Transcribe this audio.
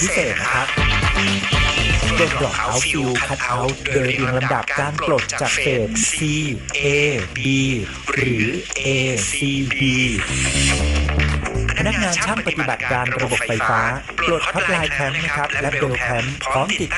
พิเศษนะครับปลดดอกเอาฟิวคัดเอาโดยเรียงลำดับการปลดจากเฟส C A B หรือ A C B พนักงานช่างปฏิบัติการระบบไฟฟ้า ปลดพัดลายแคมป์นะครับ และเบลแคมป์พร้อมติด